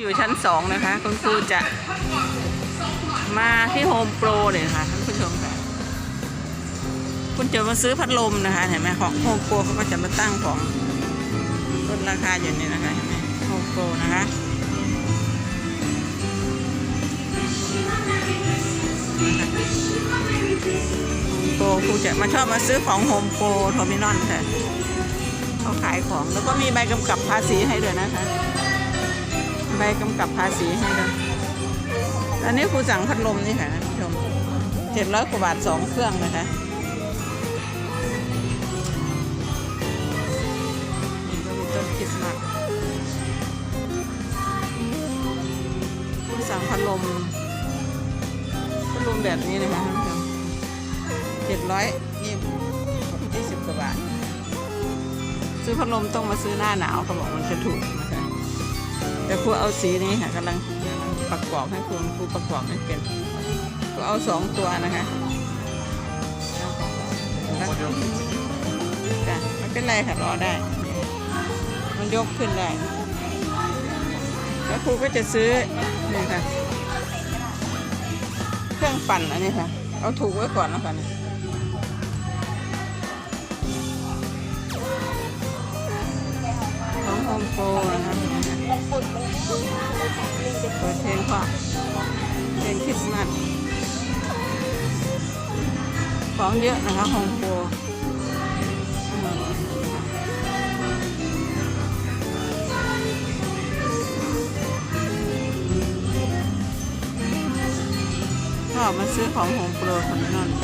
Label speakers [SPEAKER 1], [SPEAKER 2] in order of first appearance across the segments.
[SPEAKER 1] อยู่ชั้นสองนะคะ คุณครูจะมาที่โฮมโปรเลยค่ะท่านผู้ชมค่ะ คุณจะมาซื้อพัดลมนะคะเห็นไหมของโฮมโปรเขาก็จะมาตั้งของลดราคาอยู่นี่นะคะเห็นไหมโฮมโปรนะคะโฮมโปรครูจะมาชอบมาซื้อของโฮมโปรทมินอนค่ะเขาขายของแล้วก็มีใบกำกับภาษีให้ด้วยนะคะ ใบกำกับภาษีให้ด้วยอันนี้ครูสั่งพัดลมนี่ค่ะท่านผู้ชมเจ็ดร้อยกว่าบาทสองเครื่องนะคะนี่ก็มีต้นคริสต์มาสครูสั่งพัดลมพัดลมแบบนี้นะคะท่านผู้ชมเจ็ดร้อยยี่ยี่สิบกว่าบาท ซื้อพัดลมต้องมาซื้อหน้าหนาวเขาบอกมันจะถูกนะคะ แต่ครูเอาสีนี้ค่ะกำลังประกอบให้ครูครูประกอบให้เป็นครูเอาสองตัวนะคะจ้ะไม่เป็นไรค่ะรอได้ มันยกขึ้นได้แล้วครูก็จะซื้อนี่ค่ะ เครื่องปั่นอันนี้ค่ะ เอาถูกไว้ก่อนแล้วกัน เปิดเพลงก่อเพลงคริสต์มาสของเยอะนะคะโฮมโปรก็มาซื้อของโฮมโปรทำนั่นอัน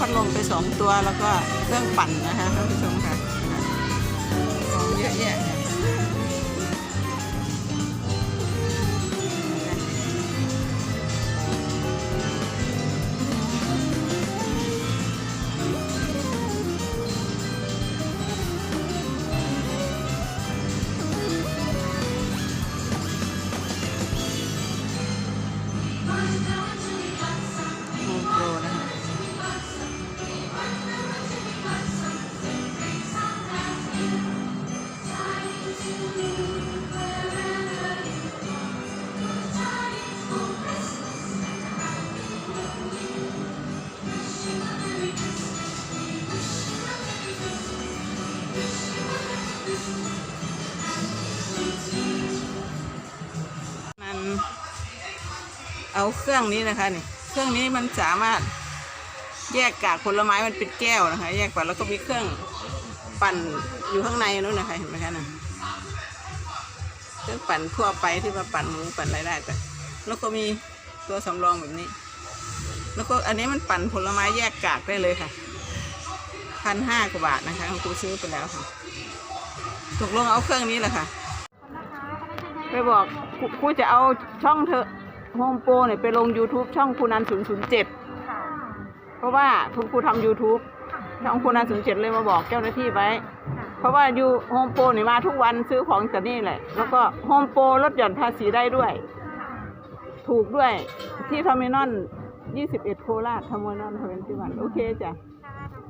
[SPEAKER 1] พัดลมไปสองตัวแล้วก็เครื่องปั่นนะคะท่านผู้ชมค่ะของเยอะแยะ เอาเครื่องนี้นะคะนี่เครื่องนี้มันสามารถแยกกากผลไม้มันเป็นแก้วนะคะ แยกก่นแล้วก็มีเครื่องปั่นอยู่ข้างในนู้นนะคะเห็นไหมคะน่ะเครื่องปั่นทั่วไปที่มาปั่นหมูปั่นอะไรได้แต่แล้วก็มีตัวสำรองแบบนี้ แล้วก็อันนี้มันปั่นผลไม้แยกกากได้เลยค่ะพันห้ากว่าบาทนะคะของครูซื้อไปแล้วค่ะตกลงเอาเครื่องนี้แหละค่ะ ไปบอกครูจะเอาช่องเธอ โฮมโปรเนี่ยไปลง YouTube ช่องคูนัน007
[SPEAKER 2] ค่ะ
[SPEAKER 1] เพราะว่าคุณครูทำ YouTube ช่องคูนัน007 เลยมาบอกเจ้าหน้าที่ไว้
[SPEAKER 2] ค่ะ
[SPEAKER 1] เพราะว่าอยู่โฮมโปรเนี่ยมาทุกวันซื้อของแต่นี่แหละ แล้วก็โฮมโปรลดหย่อนภาษีได้ด้วย ถูกด้วยที่ทอมินอน 21 โคราชทอมินอนทเวนตี้วันโอเคจ้ะ